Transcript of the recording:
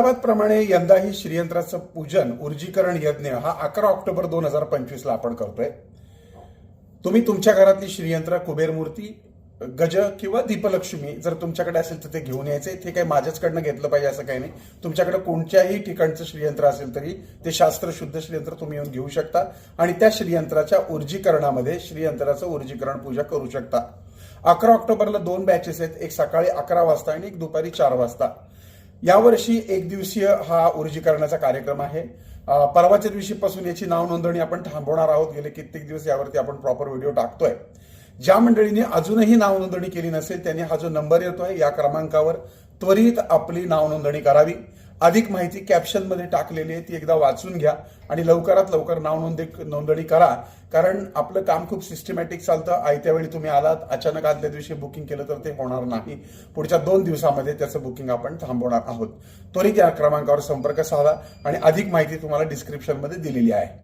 प्रमाणे यंदाही श्रीयंत्राचं पूजन ऊर्जीकरण यज्ञ हा अकरा ऑक्टोबर दोन हजार पंचवीसला आपण करतोय. तुम्ही तुमच्या घरातली श्रीयंत्र कुबेर मूर्ती गज किंवा दीपलक्ष्मी जर तुमच्याकडे असेल तर ते घेऊन यायचे. ते काही माझ्याचकडनं घेतलं पाहिजे असं काही नाही. तुमच्याकडे कोणत्याही ठिकाणचं श्रीयंत्र असेल तरी ते शास्त्रशुद्ध श्रीयंत्र तुम्ही येऊन घेऊ शकता आणि त्या श्रीयंत्राच्या ऊर्जीकरणामध्ये श्रीयंत्राचं ऊर्जीकरण पूजा करू शकता. अकरा ऑक्टोबरला दोन बॅचेस आहेत. एक सकाळी अकरा वाजता आणि एक दुपारी चार वाजता. यावर्षी एक दिवसीय हा ऊर्जीकरणाचा कार्यक्रम आहे. परवाच्या दिवशीपासून याची नाव नोंदणी आपण थांबवणार आहोत. गेले कित्येक दिवस यावरती आपण प्रॉपर व्हिडिओ टाकतोय. ज्या मंडळीने अजूनही नाव नोंदणी केली नसेल त्यांनी हा जो नंबर येतोय या क्रमांकावर त्वरित आपली नाव नोंदणी करावी. अधिक माहिती कॅप्शनमध्ये टाकलेली आहे ती एकदा वाचून घ्या आणि लवकरात लवकर नाव नोंदणी नोंदणी करा. कारण आपलं काम खूप सिस्टमॅटिक चालतं. आयत्या वेळी तुम्ही आलात अचानक आदल्या दिवशी बुकिंग केलं तर ते होणार नाही. पुढच्या दोन दिवसामध्ये त्याचं बुकिंग आपण थांबवणार आहोत. त्वरित या क्रमांकावर संपर्क साधा आणि अधिक माहिती तुम्हाला डिस्क्रिप्शनमध्ये दिलेली आहे.